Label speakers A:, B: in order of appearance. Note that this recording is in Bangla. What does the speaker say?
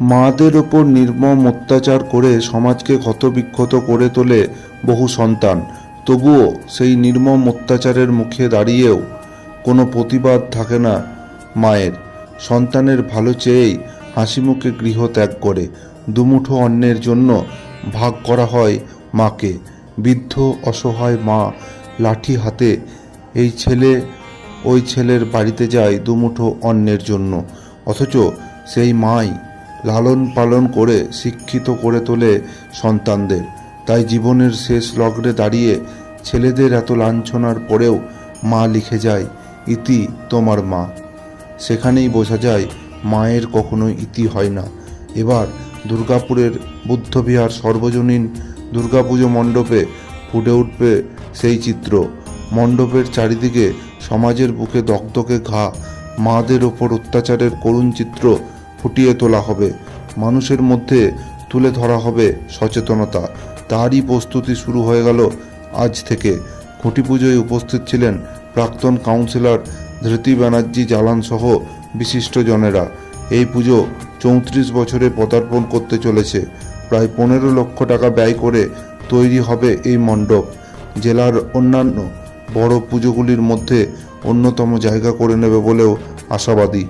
A: মাদের ওপর নির্মম অত্যাচার করে সমাজকে ক্ষতবিক্ষত করে তোলে বহু সন্তান। তবুও সেই নির্মম অত্যাচারের মুখে দাঁড়িয়েও কোনো প্রতিবাদ থাকে না মায়ের। সন্তানের ভালো চেয়েই হাসি মুখে গৃহ ত্যাগ করে। দুমুঠো অন্যের জন্য ভাগ করা হয় মাকে। বৃদ্ধ অসহায় মা লাঠি হাতে এই ছেলে ওই ছেলের বাড়িতে যায় দুমুঠো অন্যের জন্য। অথচ সেই মাই লালন পালন করে, শিক্ষিত করে তোলে সন্তানদের। তাই জীবনের শেষ লগ্নে দাঁড়িয়ে ছেলেদের এত লাঞ্ছনার পরেও মা লিখে যায়, ইতি তোমার মা। সেখানেই বোঝা যায়, মায়ের কখনো ইতি হয় না। এবার দুর্গাপুরের বুদ্ধবিহার সর্বজনীন দুর্গাপুজো মণ্ডপে ফুটে উঠবে সেই চিত্র। মণ্ডপের চারিদিকে সমাজের বুকে দগদগে ঘা, মাদের ওপর অত্যাচারের করুণ চিত্র ফুটিয়ে তোলা হবে। মানুষের মধ্যে তুলে ধরা হবে সচেতনতা। তারই প্রস্তুতি শুরু হয়ে গেল আজ থেকে। খুঁটি পুজোয় উপস্থিত ছিলেন প্রাক্তন কাউন্সিলর ধৃতি ব্যানার্জি জালান সহ বিশিষ্টজনেরা। এই পুজো চৌত্রিশ বছরে পদার্পণ করতে চলেছে। প্রায় পনেরো লক্ষ টাকা ব্যয় করে তৈরি হবে এই মণ্ডপ। জেলার অন্যান্য বড় পুজোগুলির মধ্যে অন্যতম জায়গা করে নেবে বলেও আশাবাদী।